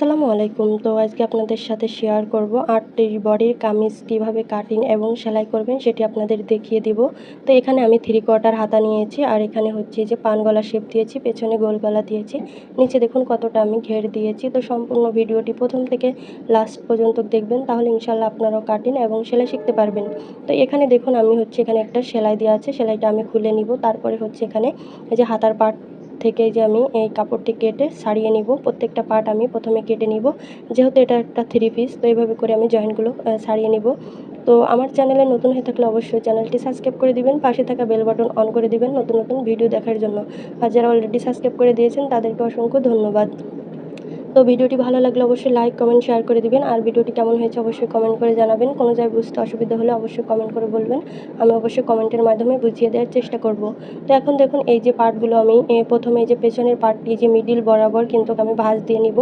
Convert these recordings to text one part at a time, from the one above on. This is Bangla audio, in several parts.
আসসালামু আলাইকুম। তো আজকে আপনাদের সাথে শেয়ার করব আটত্রিশ বডির কামিজ কীভাবে কাটিং এবং সেলাই করবেন সেটি আপনাদের দেখিয়ে দিব। তো এখানে আমি থ্রি কোয়ার্টার হাতা নিয়েছি আর এখানে হচ্ছে যে পান গলা শেপ দিয়েছি, পেছনে গোল গলা দিয়েছি। নিচে দেখুন কতটা আমি ঘের দিয়েছি। তো সম্পূর্ণ ভিডিওটি প্রথম থেকে লাস্ট পর্যন্ত দেখবেন, তাহলে ইনশাল্লাহ আপনারাও কাটিং এবং সেলাই শিখতে পারবেন। তো এখানে দেখুন আমি হচ্ছে এখানে একটা সেলাই দেওয়া আছে, সেলাইটা আমি খুলে নিব। তারপরে হচ্ছে এখানে এই যে হাতার পাট থেকে যে আমি এই কাপড়টি কেটে সারিয়ে নিব, প্রত্যেকটা পার্ট আমি প্রথমে কেটে নিব। যেহেতু এটা একটা থ্রি পিস তো এইভাবে করে আমি জয়েন্টগুলো সারিয়ে নিব। তো আমার চ্যানেলে নতুন হয়ে থাকলে অবশ্যই চ্যানেলটি সাবস্ক্রাইব করে দিবেন, পাশে থাকা বেল বাটন অন করে দিবেন নতুন নতুন ভিডিও দেখার জন্য। আর যারা অলরেডি সাবস্ক্রাইব করে দিয়েছেন, তাদেরকে অসংখ্য ধন্যবাদ। তো ভিডিওটি ভালো লাগলে অবশ্যই লাইক কমেন্ট শেয়ার করে দিবেন। আর ভিডিওটি কেমন হয়েছে অবশ্যই কমেন্ট করে জানাবেন। কোনো জায়গায় বুঝতে অসুবিধা হলে অবশ্যই কমেন্ট করে বলবেন। আমি অবশ্যই কমেন্টের মাধ্যমে বুঝিয়ে দেওয়ার চেষ্টা করব। তো এখন দেখুন, এই যে পার্টগুলো আমি প্রথমে এই যে পেছনের পার্টটি যে মিডিল বরাবর কিন্তু আমি ভাঁজ দিয়ে নিব।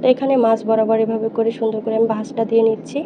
তো এখানে মাছ বরাবর এভাবে করে সুন্দর করে আমি ভাঁজটা দিয়ে নিচ্ছি।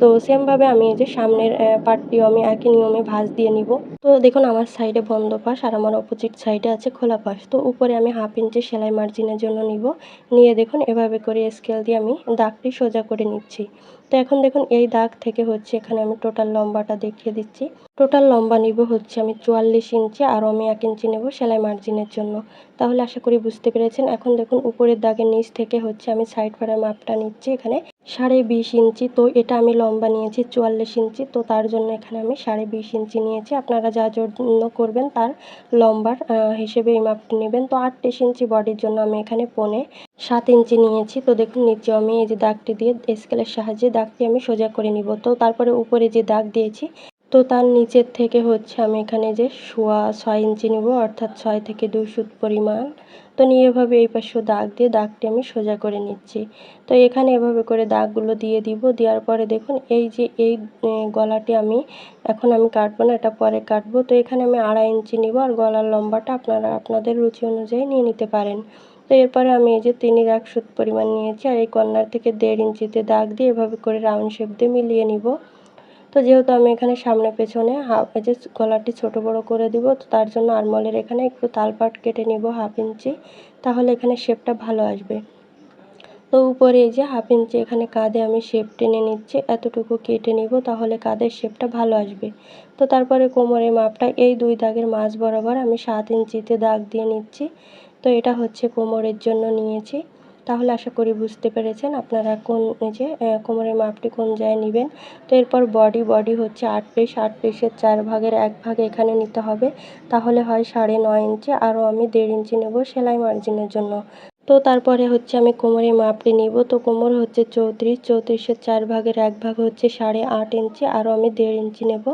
তো সেমভাবে আমি এই যে সামনের পার্টটিও আমি একই নিয়মে ভাঁজ দিয়ে নিব। তো দেখুন, আমার সাইডে বন্ধ পাশ আর আমার অপোজিট সাইডে আছে খোলা পাশ। তো উপরে আমি হাফ ইঞ্চি সেলাই মার্জিনের জন্য নিব। নিয়ে দেখুন, এভাবে করে স্কেল দিয়ে আমি দাগটি সোজা করে নিচ্ছি। তো এখন দেখুন, এই দাগ থেকে হচ্ছে এখানে আমি টোটাল লম্বাটা দেখিয়ে দিচ্ছি। টোটাল লম্বা নিব হচ্ছে আমি চুয়াল্লিশ ইঞ্চি আর আমি এক ইঞ্চি নেব সেলাই মার্জিনের জন্য। তাহলে আশা করি বুঝতে পেরেছেন। এখন দেখুন, উপরের দাগের নিচ থেকে হচ্ছে আমি সাইড ফাড়ার মাপটা নিচ্ছি এখানে সাড়ে বিশ ইঞ্চি। তো এটা আমি লম্বা নিয়েছি চুয়াল্লিশ ইঞ্চি। তো তার জন্য এখানে আমি সাড়ে বিশ ইঞ্চি নিয়েছি। আপনারা যা জন্য করবেন তার লম্বার হিসেবে এই মাপটি নেবেন। তো আটত্রিশ ইঞ্চি বডির জন্য আমি এখানে পনে সাত ইঞ্চি নিয়েছি। তো দেখুন, নিচে আমি এই যে দাগটি দিয়ে স্কেলের সাহায্যে দাগটি আমি সোজা করে নিব। তো তারপরে উপরে যে দাগ দিয়েছি, তো তার নিচের থেকে হচ্ছে আমি এখানে যে সোয়া ছয় ইঞ্চি নেব, অর্থাৎ ছয় থেকে দুই সুত পরিমাণ। তো নিয়ে এভাবে এই পাশেও দাগ দিয়ে দাগটি আমি সোজা করে নিচ্ছি। তো এখানে এভাবে করে দাগগুলো দিয়ে দিব। দেওয়ার পরে দেখুন, এই যে এই গলাটি আমি এখন আমি কাটবো না, এটা পরে কাটবো। তো এখানে আমি আড়াই ইঞ্চি নিব, আর গলার লম্বাটা আপনারা, আপনাদের রুচি অনুযায়ী নিয়ে নিতে পারেন। তো এরপরে আমি এই যে তিনের এক সুত পরিমাণ নিয়েছি আর এই কর্নার থেকে দেড় ইঞ্চিতে দাগ দিয়ে এভাবে করে রাউন্ড শেপ দিয়ে মিলিয়ে নিব। তো যেহেতু আমি এখানে সামনে পেছনে হাফ যে গলাটি ছোট বড় করে দিব, তো তার জন্য আরমলের এখানে একটু তালপাট কেটে নিব হাফ ইঞ্চি, তাহলে এখানে শেপটা ভালো আসবে। তো উপরে এই যে হাফ ইঞ্চি এখানে কাঁধে আমি শেপ টেনে নিচ্ছি, এতটুকু কেটে নিব তাহলে কাঁধের শেপটা ভালো আসবে। তো তারপরে কোমরের মাপটা এই দুই দাগের মাঝ বরাবর আমি সাত ইঞ্চিতে দাগ দিয়ে নিচ্ছি। তো এটা হচ্ছে কোমরের জন্য নিয়েছি। তাহলে আশা করি বুঝতে পেরেছেন আপনারা কোন যে কোমরের মাপটি কোন জায়গায় নেবেন। তো এরপর বডি বডি হচ্ছে আট পিস আট পিসের চার ভাগের এক ভাগ এখানে নিতে হবে। তাহলে হয় সাড়ে নয় ইঞ্চি আরও আমি দেড় ইঞ্চি নেব সেলাই মার্জিনের জন্য। তো তারপরে হচ্ছে আমি কোমরের মাপটি নিব। তো কোমর হচ্ছে চৌত্রিশ চৌত্রিশের চার ভাগের এক ভাগ হচ্ছে সাড়ে আট ইঞ্চি, আরও আমি দেড় ইঞ্চি নেব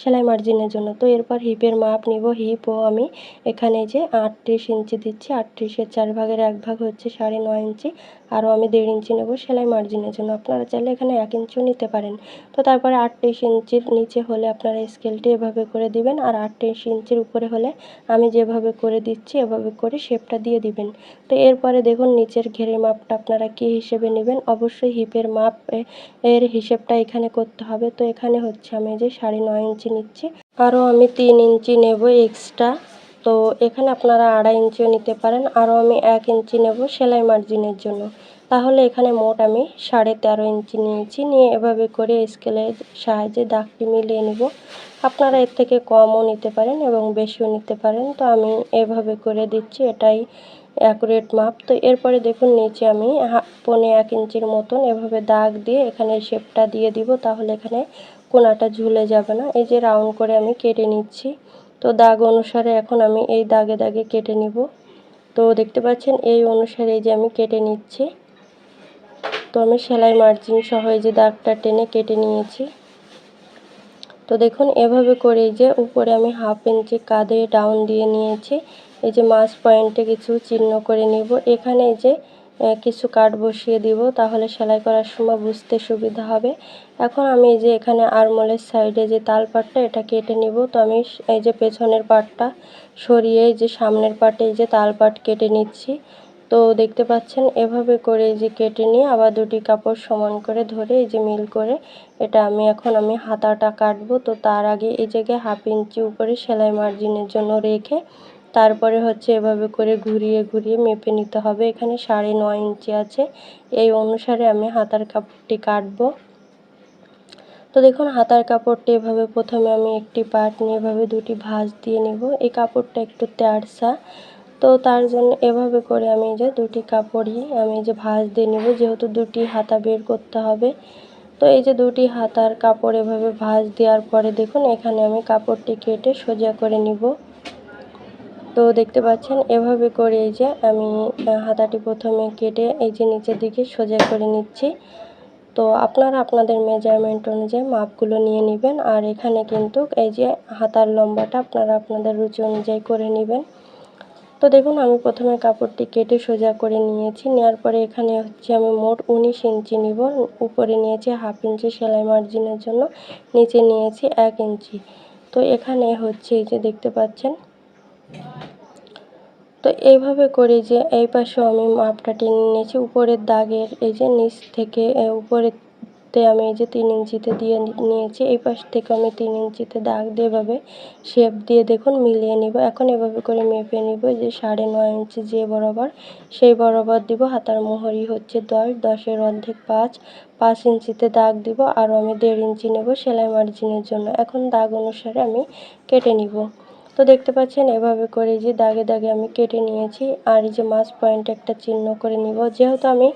সেলাই মার্জিনের জন্য। তো এরপর হিপের মাপ নিব। হিপও আমি এখানে যে আটত্রিশ ইঞ্চি দিচ্ছি আটত্রিশের চার ভাগের এক ভাগ হচ্ছে সাড়ে নয় ইঞ্চি, আরও আমি দেড় ইঞ্চি নেব সেলাই মার্জিনের জন্য। আপনারা চাইলে এখানে এক ইঞ্চিও নিতে পারেন। তো তারপরে আটত্রিশ ইঞ্চির নিচে হলে আপনারা স্কেলটি এভাবে করে দিবেন আর আটত্রিশ ইঞ্চির উপরে হলে আমি যেভাবে করে দিচ্ছি, এভাবে করে শেপটা দিয়ে দিবেন। তো এরপরে দেখুন, নিচের ঘেরের মাপটা আপনারা কী হিসেবে নেবেন? অবশ্যই হিপের মাপ এর হিসেবটা এখানে করতে হবে। তো এখানে হচ্ছে আমি যে সাড়ে নয় ইঞ্চি নিচ্ছি। আরও আমি তিন ইঞ্চি নেব এক্সট্রা। তো এখানে আপনারা আড়াই ইঞ্চিও নিতে পারেন। আরও আমি এক ইঞ্চি নেব সেলাই মার্জিনের জন্য। তাহলে এখানে মোট আমি সাড়ে তেরো ইঞ্চি নিয়েছি। নিয়ে এভাবে করে স্কেলের সাহায্যে দাগটি মিলিয়ে নেব। আপনারা এর থেকে কমও নিতে পারেন এবং বেশিও নিতে পারেন। তো আমি এভাবে করে দিচ্ছি। এটাই অ্যাকুরেট মাপ। তো এরপরে দেখুন, নিচে আমি পনে এক ইঞ্চির মতন এভাবে দাগ দিয়ে এখানে শেপটা দিয়ে দিব, তাহলে এখানে কোনাটা ঝুলে যাবে না। এই যে রাউন্ড করে আমি কেটে নিচ্ছি। তো দাগ অনুসারে এখন আমি এই দাগে দাগে কেটে নিব। তো দেখতে পাচ্ছেন, এই অনুসারে এই যে আমি কেটে নিচ্ছি। তো আমি সেলাই মার্জিন সহ এই যে দাগটা টেনে কেটে নিয়েছি। তো দেখুন, এভাবে করে যে উপরে আমি হাফ ইঞ্চি কাঁধে ডাউন দিয়ে নিয়েছি। এই যে মাছ পয়েন্টে কিছু চিহ্ন করে নিব। এখানে যে কিছু কাঠ বসিয়ে দিব, তাহলে সেলাই করার সময় বুঝতে সুবিধা হবে। এখন আমি যে এখানে আরমোলের সাইডে যে তাল পাটটা এটা কেটে নিব। তো আমি এই যে পেছনের পাটটা সরিয়ে যে সামনের পাটে যে তাল পাট কেটে নিচ্ছি। তো দেখতে পাচ্ছেন, এভাবে করে যে কেটে নিয়ে আবার দুটি কাপড় সমান করে ধরে এই যে মিল করে এটা আমি এখন আমি হাতাটা কাটবো। তো তার আগে এই জায়গায় হাফ ইঞ্চি উপরে সেলাই মার্জিনের জন্য রেখে তারপরে হচ্ছে এভাবে করে ঘুরিয়ে ঘুরিয়ে মেপে নিতে হবে। এখানে সাড়ে নয় ইঞ্চি আছে। এই অনুসারে আমি হাতার কাপড়টি কাটবো। তো দেখুন, হাতার কাপড়টি এভাবে প্রথমে আমি একটি পার্ট নিয়ে এভাবে দুটি ভাঁজ দিয়ে নিব। এই কাপড়টা একটু তেরসা। তো তার জন্য এভাবে করে আমি যে দুটি কাপড়ই আমি যে ভাঁজ দিয়ে নিব, যেহেতু দুটি হাতা বের করতে হবে। তো এই যে দুটি হাতার কাপড় এভাবে ভাঁজ দেওয়ার পরে দেখুন, এখানে আমি কাপড়টি কেটে সোজা করে নিব। তো দেখতে পাচ্ছেন, এভাবে করে এই যে আমি হাতাটি প্রথমে কেটে এই যে নিচের দিকে সোজা করে নিচ্ছি। তো আপনারা আপনাদের মেজারমেন্ট অনুযায়ী মাপগুলো নিয়ে নেবেন আর এখানে কিন্তু এই যে হাতার লম্বাটা আপনারা আপনাদের রুচি অনুযায়ী করে নেবেন। তো দেখুন, আমি প্রথমে কাপড়টি কেটে সোজা করে নিয়েছি। নেওয়ার পরে এখানে হচ্ছে আমি মোট উনিশ ইঞ্চি নিব। উপরে নিয়েছি হাফ ইঞ্চি সেলাই মার্জিনের জন্য। নিচে নিয়েছি এক ইঞ্চি। তো এখানে হচ্ছে এই যে দেখতে পাচ্ছেন তো এইভাবে করে যে এই পাশে আমি মাপটা টেনে নিয়েছি, উপরের দাগের এই যে নিচ থেকে উপরের তে আমি এই যে তিন ইঞ্চিতে দিয়ে নিয়েছি, এই পাশ থেকে আমি তিন ইঞ্চিতে দাগ দিয়ে এভাবে শেপ দিয়ে দেখুন মিলিয়ে নিব। এখন এভাবে করে মেপে নিব যে সাড়ে নয় ইঞ্চি যে বরাবর, সেই বরাবর দিব। হাতার মোহরি হচ্ছে দশ, দশের অর্ধেক পাঁচ পাঁচ ইঞ্চিতে দাগ দিব। আরও আমি দেড় ইঞ্চি নেব সেলাই মার্জিনের জন্য। এখন দাগ অনুসারে আমি কেটে নিব। তো দেখতে পাচ্ছেন, এভাবে করে যে দাগে দাগে আমি কেটে নিয়েছি। আর এই যে মাছ পয়েন্ট একটা চিহ্ন করে নিব। যেহেতু আমি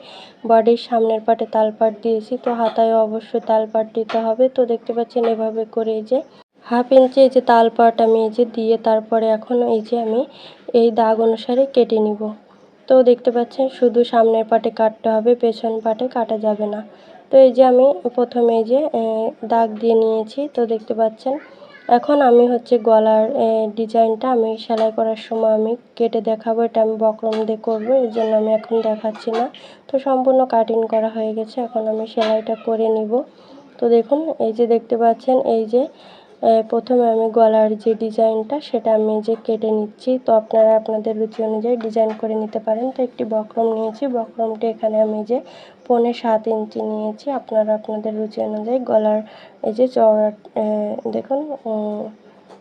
বডির সামনের পাটে তালপাট দিয়েছি, তো হাতায় অবশ্যই তালপাট দিতে হবে। তো দেখতে পাচ্ছেন, এভাবে করে এই যে হাফ ইঞ্চি এই যে তালপাট আমি এই যে দিয়ে তারপরে এখন এই যে আমি এই দাগ অনুসারে কেটে নিব। তো দেখতে পাচ্ছেন, শুধু সামনের পাটে কাটতে হবে, পেছন পাটে কাটা যাবে না। তো এই যে আমি প্রথমে এই যে দাগ দিয়ে নিয়েছি। তো দেখতে পাচ্ছেন এখন আমি হচ্ছে গলার ডিজাইনটা আমি সেলাই করার সময় আমি কেটে দেখাবো, এটা আমি বকরম দিয়ে করব, এর জন্য আমি এখন দেখাচ্ছি না। তো সম্পূর্ণ কাটিং করা হয়ে গেছে, এখন আমি সেলাইটা করে নিব। তো দেখুন, এই যে দেখতে পাচ্ছেন, এই যে প্রথমে আমি গলার যে ডিজাইনটা, সেটা আমি যে কেটে নিচ্ছি, তো আপনারা আপনাদের রুচি অনুযায়ী ডিজাইন করে নিতে পারেন। তো একটি বক্রম নিয়েছি, বক্রমটি এখানে আমি যে পৌনে সাত ইঞ্চি নিয়েছি। আপনারা আপনাদের রুচি অনুযায়ী গলার এই যে চওড়া দেখুন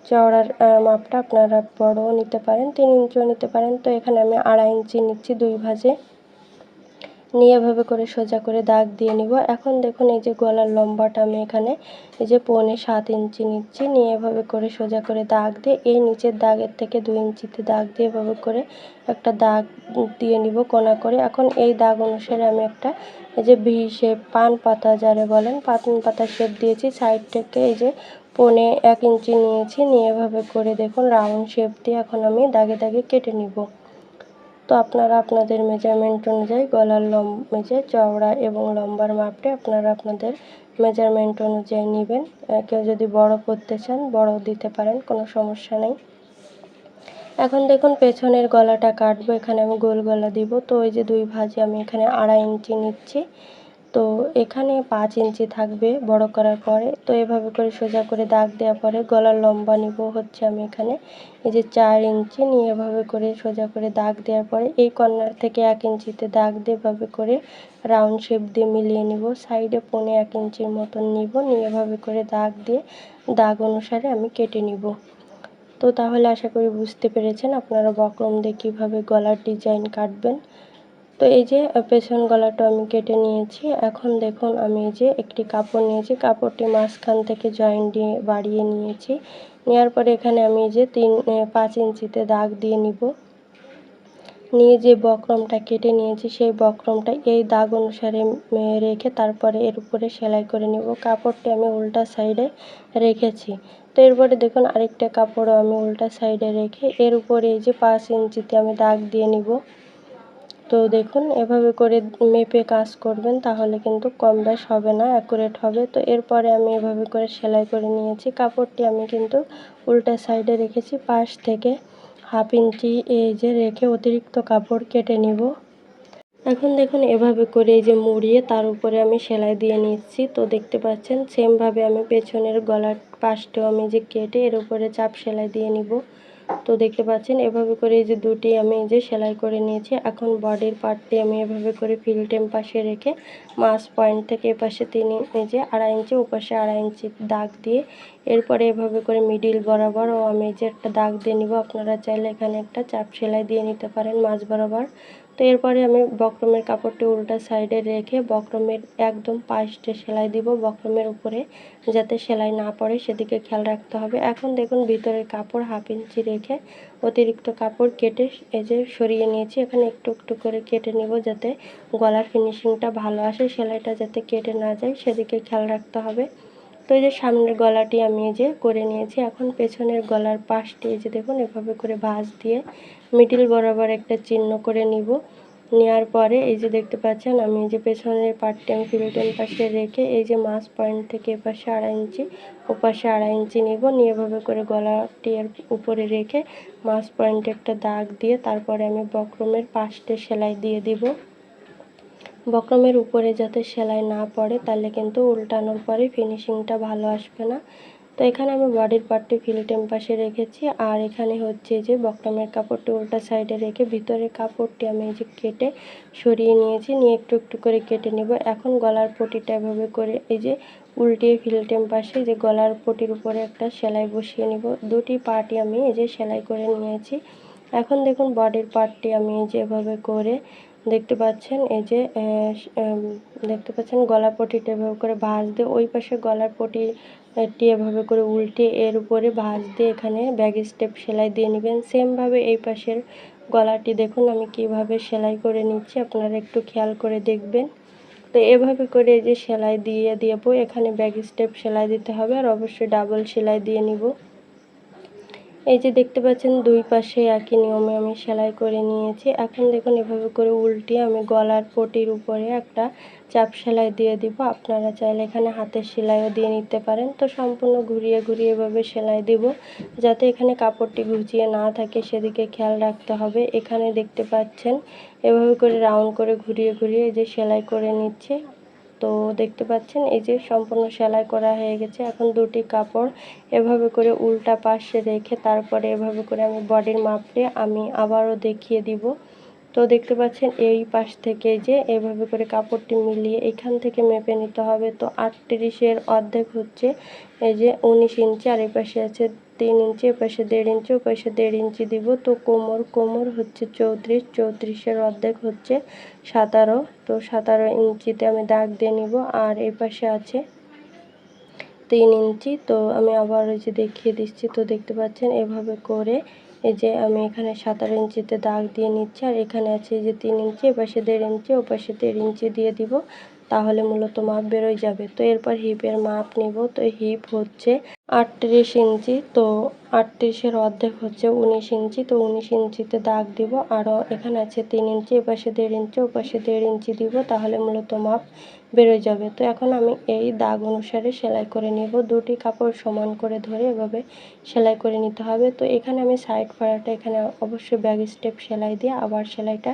চওড়ার মাপটা আপনারা বড়ও নিতে পারেন, তিন ইঞ্চিও নিতে পারেন। তো এখানে আমি আড়াই ইঞ্চি নিচ্ছি দুই ভাজে। নিয়ে এভাবে করে সোজা করে দাগ দিয়ে নিব। এখন দেখুন এই যে গলার লম্বাটা আমি এখানে এই যে পৌনে সাত ইঞ্চি নিচ্ছি। নিয়ে এভাবে করে সোজা করে দাগ দিয়ে এই নিচের দাগের থেকে দুই ইঞ্চিতে দাগ দিয়ে এভাবে করে একটা দাগ দিয়ে নিব কোনা করে। এখন এই দাগ অনুসারে আমি একটা এই যে ভি শেপ পান পাতা যারে বলেন, পান পাতা শেপ দিয়েছি। সাইড থেকে এই যে পৌনে এক ইঞ্চি নিয়েছি। নিয়ে এভাবে করে দেখুন রাউন্ড শেপ দিয়ে এখন আমি দাগে দাগে কেটে নিব। তো আপনারা আপনাদের মেজারমেন্ট অনুযায়ী গলার লম মেজে চওড়া এবং লম্বার মাপটা আপনারা আপনাদের মেজারমেন্ট অনুযায়ী নেবেন। কেউ যদি বড় করতে চান, বড় দিতে পারেন, কোনো সমস্যা নেই। এখন দেখুন পেছনের গলাটা কাটবো, এখানে আমি গোল গলা দিব। তো ওই যে দুই ভাজি আমি এখানে আড়াই ইঞ্চি নিচ্ছি। তো এখানে পাঁচ ইঞ্চি থাকবে বড় করার পরে। তো এভাবে করে সোজা করে দাগ দেওয়ার পরে গলার লম্বা নিব হচ্ছে আমি এখানে। এই যে চার ইঞ্চি নিয়ে এভাবে করে সোজা করে দাগ দেওয়ার পরে এই কর্নার থেকে এক ইঞ্চিতে দাগ দিয়ে এভাবে করে রাউন্ড শেপ দিয়ে মিলিয়ে নিব। সাইডে পনে এক ইঞ্চির মতন নিব, নিয়ে এভাবে করে দাগ দিয়ে দাগ অনুসারে আমি কেটে নিব। তো তাহলে আশা করি বুঝতে পেরেছেন আপনারা বক্রম দিয়ে কীভাবে গলার ডিজাইন কাটবেন। তো এই যে পেছন গলাটা আমি কেটে নিয়েছি। এখন দেখুন, আমি এই যে একটি কাপড় নিয়েছি। কাপড়টি মাঝখান থেকে জয়েন্ট দিয়ে বাড়িয়ে নিয়েছি। নেওয়ার পরে এখানে আমি এই যে তিন পাঁচ ইঞ্চিতে দাগ দিয়ে নিব। নিয়ে যে বক্রমটা কেটে নিয়েছি, সেই বক্রমটা এই দাগ অনুসারে রেখে তারপরে এর উপরে সেলাই করে নিব। কাপড়টি আমি উল্টা সাইডে রেখেছি। তো এরপরে দেখুন, আরেকটা কাপড়ও আমি উল্টা সাইডে রেখে এর উপরে এই যে পাঁচ ইঞ্চিতে আমি দাগ দিয়ে নিব। তো দেখুন, এভাবে করে মেপে কাজ করবেন, তাহলে কিন্তু কম বেশ হবে না অ্যাকুরেট হবে। তো এরপরে আমি এভাবে করে সেলাই করে নিয়েছি। কাপড়টি আমি কিন্তু উল্টা সাইডে রেখেছি, পাশ থেকে হাফ ইঞ্চি এই যে রেখে অতিরিক্ত কাপড় কেটে নিব। এখন দেখুন, এভাবে করে এই যে মুড়িয়ে তার উপরে আমি সেলাই দিয়ে নিচ্ছি। তো দেখতে পাচ্ছেন সেমভাবে আমি পেছনের গলার পাশটাও আমি যে কেটে এর উপরে চাপ সেলাই দিয়ে নিব। তো দেখতে পাচ্ছেন, এভাবে করে এই যে দুটি আমি এই যে সেলাই করে নিয়েছি। এখন বডির পার্টটি আমি এভাবে করে ফিল্টেম পাশে রেখে মাস পয়েন্ট থেকে এপাশে তিন যে আড়াই ইঞ্চি, ওপাশে আড়াই ইঞ্চি দাগ দিয়ে এরপরে এভাবে করে মিডিল বরাবর ও আমি যে একটা দাগ দিয়ে নিব, আপনারা চাইলে এখানে একটা চাপ সেলাই দিয়ে নিতে পারেন মাছ বরাবর। তো এরপরে আমি বক্রমের কাপড়টি উল্টা সাইডে রেখে বক্রমের একদম পাশটে সেলাই দিব, বক্রমের উপরে যাতে সেলাই না পড়ে, সেদিকে খেয়াল রাখতে হবে। এখন দেখুন ভিতরের কাপড় হাফ ইঞ্চি রেখে অতিরিক্ত কাপড় কেটে এই যে সরিয়ে নিয়েছি, এখানে একটু একটু করে কেটে নিব যাতে গলার ফিনিশিংটা ভালো আসে, সেলাইটা যাতে কেটে না যায়, সেদিকে খেয়াল রাখতে হবে। তো এই যে সামনের গলাটি আমি এই যে করে নিয়েছি, এখন পেছনের গলার পাশটি এই যে দেখুন, এভাবে করে ভাঁজ দিয়ে মিডিল বরাবর একটা চিহ্ন করে নিব। নেওয়ার পরে এই যে দেখতে পাচ্ছেন, আমি এই যে পেছনের পার্টটি আমি ফিল্টেন পাশে রেখে এই যে মাছ পয়েন্ট থেকে এপাশে আড়াই ইঞ্চি, ওপাশে আড়াই ইঞ্চি নিব। নিয়ে এভাবে করে গলাটি এর উপরে রেখে মাছ পয়েন্টে একটা দাগ দিয়ে তারপরে আমি বক্রমের পাশটে সেলাই দিয়ে দিব। বক্রমের উপরে যাতে সেলাই না পড়ে, তাহলে কিন্তু উল্টানোর পরে ফিনিশিংটা ভালো আসবে না। তো এখানে আমি বডির পার্টটি ফিলিটেম পাশে রেখেছি। আর এখানে হচ্ছে যে বক্রমের কাপড়টি উল্টা সাইডে রেখে ভিতরের কাপড়টি আমি এই যে কেটে সরিয়ে নিয়েছি। নিয়ে একটু একটু করে কেটে নিব। এখন গলার পটিটা এভাবে করে এই যে উল্টিয়ে ফিলটেম পাশে যে গলার পটির উপরে একটা সেলাই বসিয়ে নেব। দুটি পার্টি আমি এই যে সেলাই করে নিয়েছি। এখন দেখুন বডির পার্টটি আমি এই যে এভাবে করে দেখতে পাচ্ছেন, এই যে দেখতে পাচ্ছেন গলা পটিটা এভাবে করে ভাঁজ দিয়ে, ওই পাশে গলার পটিটি এভাবে করে উল্টে এর উপরে ভাঁজ দিয়ে এখানে ব্যাগ স্টেপ সেলাই দিয়ে নেবেন। সেমভাবে এই পাশের গলাটি দেখুন, আমি কীভাবে সেলাই করে নিচ্ছি, আপনারা একটু খেয়াল করে দেখবেন। তো এভাবে করে এই যে সেলাই দিয়ে দেবো এখানে ব্যাগ স্টেপ সেলাই দিতে হবে আর অবশ্যই ডাবল সেলাই দিয়ে নিব। এই যে দেখতে পাচ্ছেন, দুই পাশে একই নিয়মে আমি সেলাই করে নিয়েছি। এখন দেখুন, এভাবে করে উল্টিয়ে আমি গলার পটির উপরে একটা চাপ সেলাই দিয়ে দিব। আপনারা চাইলে এখানে হাতের সেলাইও দিয়ে নিতে পারেন। তো সম্পূর্ণ ঘুরিয়ে ঘুরিয়ে এভাবে সেলাই দিব, যাতে এখানে কাপড়টি ঘুচিয়ে না থাকে, সেদিকে খেয়াল রাখতে হবে। এখানে দেখতে পাচ্ছেন, এভাবে করে রাউন্ড করে ঘুরিয়ে ঘুরিয়ে এই যে সেলাই করে নিচ্ছে। তো দেখতে পাচ্ছেন, এই যে সম্পূর্ণ সেলাই করা হয়ে গেছে। এখন দুটি কাপড় এভাবে করে উল্টা পাশে রেখে তারপরে এভাবে করে আমি বডির মাপলে আমি আবারও দেখিয়ে দিব। তো দেখতে পাচ্ছেন, এই পাশ থেকে যে এভাবে করে কাপড়টি মিলিয়ে এখান থেকে মেপে নিতে হবে। তো আটত্রিশের অর্ধেক হচ্ছে এই যে উনিশ ইঞ্চি, আর এই পাশে আছে তিন ইঞ্চি, এপাশে দেড় ইঞ্চি, ওপাশে দেড় ইঞ্চি দিব। তো কোমর কোমর হচ্ছে চৌত্রিশ, চৌত্রিশের অর্ধেক হচ্ছে সাতারো। তো সাতারো ইঞ্চিতে আমি দাগ দিয়ে নিব। আর এই পাশে আছে তিন ইঞ্চি। তো আমি আবার ওই যে দেখিয়ে দিচ্ছি। তো দেখতে পাচ্ছেন, এভাবে করে এই যে আমি এখানে সাতারো ইঞ্চিতে দাগ দিয়ে নিচ্ছি। আর এখানে আছে যে তিন ইঞ্চি, এপাশে দেড় ইঞ্চি, ওপাশে দেড় ইঞ্চি দিয়ে দিব। তাহলে মূলত মাপ বেরোয় যাবে। তো এরপর হিপের মাপ নিব। তো হিপ হচ্ছে আটত্রিশ ইঞ্চি, তো আটত্রিশের অর্ধেক হচ্ছে উনিশ ইঞ্চি, তো উনিশ ইঞ্চিতে দাগ দিব। আরও এখানে আছে তিন ইঞ্চি, এপাশে দেড় ইঞ্চি, ওপাশে দেড় ইঞ্চি দিব, তাহলে মূলত মাপ বেরোয় যাবে। তো এখন আমি এই দাগ অনুসারে সেলাই করে নেব। দুটি কাপড় সমান করে ধরে এভাবে সেলাই করে নিতে হবে। তো এখানে আমি সাইড ফাড়াটা এখানে অবশ্যই ব্যাগ স্টেপ সেলাই দিয়ে আবার সেলাইটা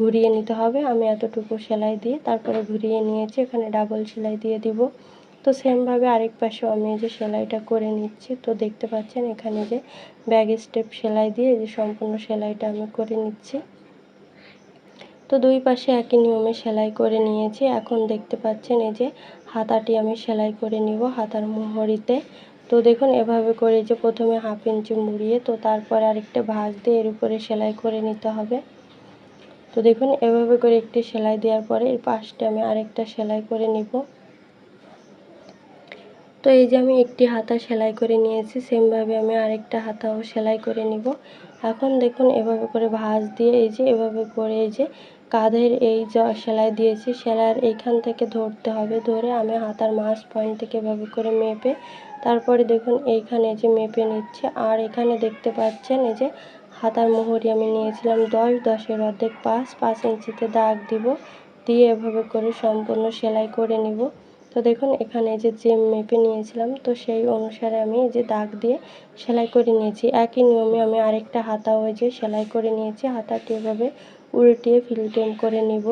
ঘুরিয়ে নিতে হবে। আমি এতটুকু সেলাই দিয়ে তারপরে ঘুরিয়ে নিয়েছি, এখানে ডাবল সেলাই দিয়ে দিব। তো সেমভাবে আরেক পাশেও আমি যে সেলাইটা করে নিচ্ছি। তো দেখতে পাচ্ছেন এখানে যে ব্যাগ স্টেপ সেলাই দিয়ে যে সম্পূর্ণ সেলাইটা আমি করে নিচ্ছি। তো দুই পাশে একই নিয়মে সেলাই করে নিয়েছি। এখন দেখতে পাচ্ছেন এই যে হাতাটি আমি সেলাই করে নিব হাতার মোহরিতে। তো দেখুন এভাবে করে যে প্রথমে হাফ ইঞ্চি মুড়িয়ে তো তারপরে আরেকটা ভাঁজ দিয়ে এর উপরে সেলাই করে নিতে হবে। তো দেখুন এভাবে করে একটি সেলাই দেওয়ার পরে এর পাশটা আমি আরেকটা সেলাই করে নিব। তো এই যে আমি একটি হাতা সেলাই করে নিয়েছি, সেমভাবে আমি আরেকটা হাতাও সেলাই করে নিব। এখন দেখুন এভাবে করে ভাঁজ দিয়ে এই যে এভাবে করে এই যে কাঁধের এই যা সেলাই দিয়েছি, সেলাইয়ের এইখান থেকে ধরতে হবে। ধরে আমি হাতার মাছ পয়েন্ট থেকে এভাবে করে মেপে, তারপরে দেখুন এইখানে যে মেপে নিচ্ছে। আর এখানে দেখতে পাচ্ছেন এই যে হাতার মোহরি আমি নিয়েছিলাম দশ, দশের অর্ধেক পাঁচ পাঁচ ইঞ্চিতে দাগ দিব। দিয়ে এভাবে করে সম্পূর্ণ সেলাই করে নিব। তো দেখুন, এখানে যে যে মেপে নিয়েছিলাম, তো সেই অনুসারে আমি যে দাগ দিয়ে সেলাই করে নিয়েছি। একই নিয়মে আমি আরেকটা হাতা ওই যে সেলাই করে নিয়েছি। হাতাটি এভাবে উল্টিয়ে ফিল্টিং করে নিব।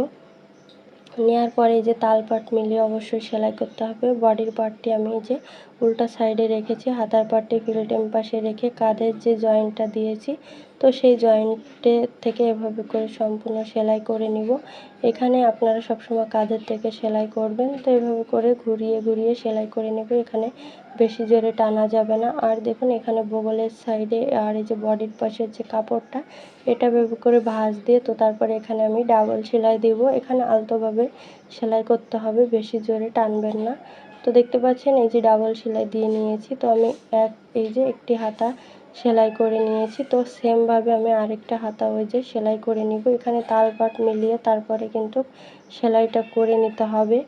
নেওয়ার পরে যে তাল পাট মিলিয়ে অবশ্যই সেলাই করতে হবে। বডির পার্টটি আমি যে উল্টা সাইডে রেখেছি, হাতার পাটটি ফিল্টেম পাশে রেখে কাঁধের যে জয়েন্টটা দিয়েছি, তো সেই জয়েন্টে থেকে এভাবে করে সম্পূর্ণ সেলাই করে নিব। এখানে আপনারা সবসময় কাঁধের থেকে সেলাই করবেন, তো এভাবে করে ঘুরিয়ে ঘুরিয়ে সেলাই করে নেব, এখানে বেশি জোরে টানা যাবে না। আর দেখুন, এখানে বগলের সাইডে আর এই যে বডির পাশের যে কাপড়টা, এটা এভাবে করে ভাঁজ দিয়ে, তো তারপরে এখানে আমি ডাবল সেলাই দেব। এখানে আলতোভাবে সেলাই করতে হবে, বেশি জোরে টানবেন না। তো দেখতে পাচ্ছেন, এই যে ডাবল সেলাই দিয়ে নিয়েছি। তো আমি এক, এই যে একটি হাতা সেলাই করে নিয়েছি। তো সেমভাবে আমি আরেকটা হাতা ওই যে সেলাই করে নিব। এখানে তাল পাট মিলিয়ে তারপরে কিন্তু সেলাইটা করে নিতে হবে।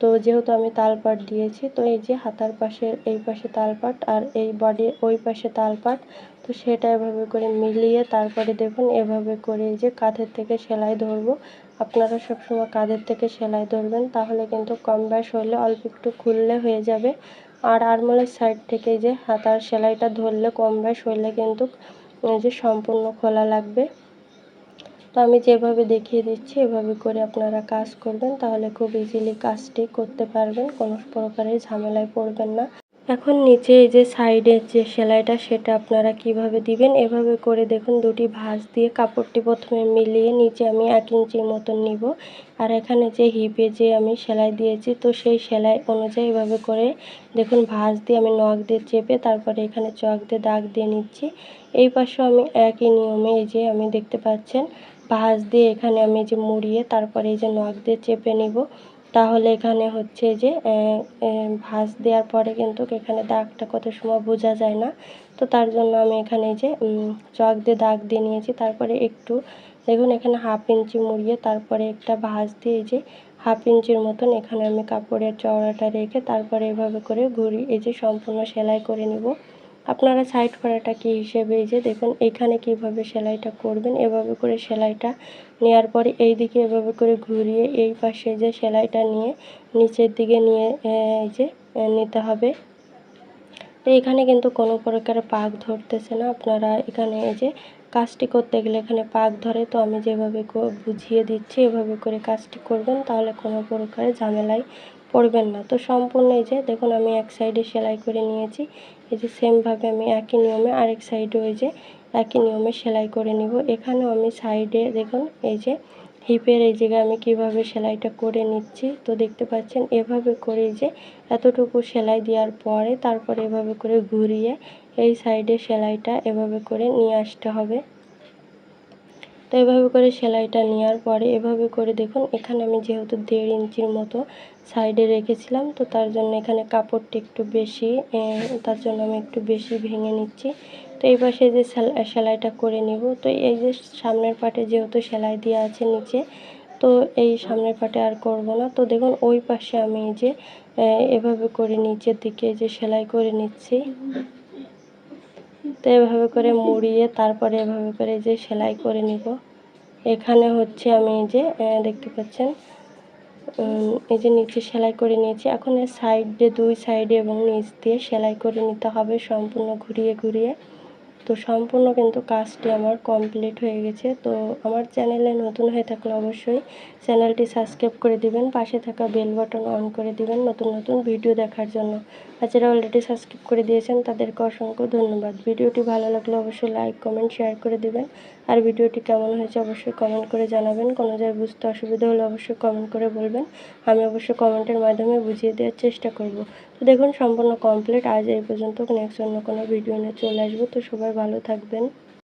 তো যেহেতু আমি তাল তালপাট দিয়েছি, তো এই যে হাতার পাশে, এই পাশে তাল তালপাট আর এই বডির ওই পাশে তাল তালপাট তো সেটা এভাবে করে মিলিয়ে তারপরে দেখুন, এভাবে করে এই যে কাঁধের থেকে সেলাই ধরবো। আপনারা সবসময় কাঁধের থেকে সেলাই ধরবেন, তাহলে কিন্তু কম ব্যাস হলে অল্প একটু খুললে হয়ে যাবে। আর আরমোলের সাইড থেকে যে হাতার সেলাইটা ধরলে কম ব্যাস হলে কিন্তু যে সম্পূর্ণ খোলা লাগবে। তো আমি যেভাবে দেখিয়ে দিচ্ছি, এভাবে করে আপনারা কাজ করবেন, তাহলে খুব ইজিলি কাজটি করতে পারবেন, কোনো প্রকারের ঝামেলায় পড়বেন না। এখন নিচে এই যে সাইডের যে সেলাইটা, সেটা আপনারা কীভাবে দিবেন? এভাবে করে দেখুন, দুটি ভাঁজ দিয়ে কাপড়টি প্রথমে মিলিয়ে নিচে আমি এক ইঞ্চির মতন নিব। আর এখানে যে হিপে যে আমি সেলাই দিয়েছি, তো সেই সেলাই অনুযায়ী এভাবে করে দেখুন, ভাঁজ দিয়ে আমি নখ দিয়ে চেপে তারপরে এখানে চক দিয়ে দাগ দিয়ে নিচ্ছি। এই পাশেও আমি একই নিয়মে এই যে আমি দেখতে পাচ্ছেন, ভাঁজ দিয়ে এখানে আমি যে মুড়িয়ে তারপরে এই যে নখ দিয়ে চেপে নিব। তাহলে এখানে হচ্ছে যে ভাঁজ দেওয়ার পরে কিন্তু এখানে দাগটা কত সময় বোঝা যায় না। তো তার জন্য আমি এখানে যে চক দিয়ে দাগ দিয়ে নিয়েছি। তারপরে একটু, দেখুন এখানে হাফ ইঞ্চি মুড়িয়ে তারপরে একটা ভাঁজ দিয়ে যে, হাফ ইঞ্চির মতন এখানে আমি কাপড়ের চওড়াটা রেখে তারপরে এভাবে করে ঘুরি এই যে সম্পূর্ণ সেলাই করে নিব। আপনারা সাইড করাটা কি হিসেবে? এই যে দেখুন, এখানে কীভাবে সেলাইটা করবেন, এভাবে করে সেলাইটা নেওয়ার পরে এই দিকে এভাবে করে ঘুরিয়ে এই পাশে যে সেলাইটা নিয়ে নিচের দিকে নিয়ে এই যে নিতে হবে। তো এখানে কিন্তু কোনো প্রকার পাক ধরতেছে না। আপনারা এখানে এই যে কাজটি করতে গেলে এখানে পাক ধরে, তো আমি যেভাবে বুঝিয়ে দিচ্ছি, এভাবে করে কাজটি করবেন, তাহলে কোনো প্রকারে ঝামেলায় পড়বেন না। তো সম্পূর্ণ এই যে দেখুন আমি এক সাইডে সেলাই করে নিয়েছি। এই যে সেমভাবে আমি একই নিয়মে আরেক সাইডে ওই যে একই নিয়মে সেলাই করে নিব। এখানেও আমি সাইডে দেখুন এই যে হিপের এই জায়গায় আমি কীভাবে সেলাইটা করে নিচ্ছি। তো দেখতে পাচ্ছেন এভাবে করে যে এতটুকু সেলাই দেওয়ার পরে তারপরে এভাবে করে ঘুরিয়ে এই সাইডে সেলাইটা এভাবে করে নিয়ে আসতে হবে। তো এভাবে করে সেলাইটা নেওয়ার পরে এভাবে করে দেখুন, এখানে আমি যেহেতু দেড় ইঞ্চির মতো সাইডে রেখেছিলাম, তো তার জন্য এখানে কাপড়টি একটু বেশি তার জন্য আমি একটু বেশি ভেঙে নিচ্ছি। তো এই পাশে যে সেলাইটা করে নিব। তো এই যে সামনের পাটে যেহেতু সেলাই দেওয়া আছে নিচে, তো এই সামনের পাটে আর করব না। তো দেখুন, ওই পাশে আমি এই যে এভাবে করে নিচের দিকে যে সেলাই করে নিচ্ছি। তো এভাবে করে মুড়িয়ে তারপরে এভাবে করে যে সেলাই করে নিব। এখানে হচ্ছে আমি যে দেখতে পাচ্ছেন এই যে নিচে সেলাই করে নিয়েছি। এখন এর সাইডে, দুই সাইডে এবং নিচ দিয়ে সেলাই করে নিতে হবে, সম্পূর্ণ ঘুরিয়ে ঘুরিয়ে। তো সম্পূর্ণ কিন্তু কাজটি আমার কমপ্লিট হয়ে গেছে। তো আমার চ্যানেলে নতুন হয়ে থাকলে অবশ্যই চ্যানেলটি সাবস্ক্রাইব করে দিবেন, পাশে থাকা বেল বাটন অন করে দিবেন নতুন নতুন ভিডিও দেখার জন্য। আর যারা অলরেডি সাবস্ক্রাইব করে দিয়েছেন, তাদেরকে অসংখ্য ধন্যবাদ। ভিডিওটি ভালো লাগলে অবশ্যই লাইক কমেন্ট শেয়ার করে দিবেন। আর ভিডিওটি কেমন হয়েছে অবশ্যই কমেন্ট করে জানাবেন। কোনো জায়গায় বুঝতে অসুবিধা হলে অবশ্যই কমেন্ট করে বলবেন। আমি অবশ্যই কমেন্টের মাধ্যমে বুঝিয়ে দেওয়ার চেষ্টা করব। তো দেখুন, সম্পূর্ণ কমপ্লিট আজ এই পর্যন্ত নেক্সট অন্য কোনো ভিডিও নিয়ে চলে আসব। তো সবাই ভালো থাকবেন।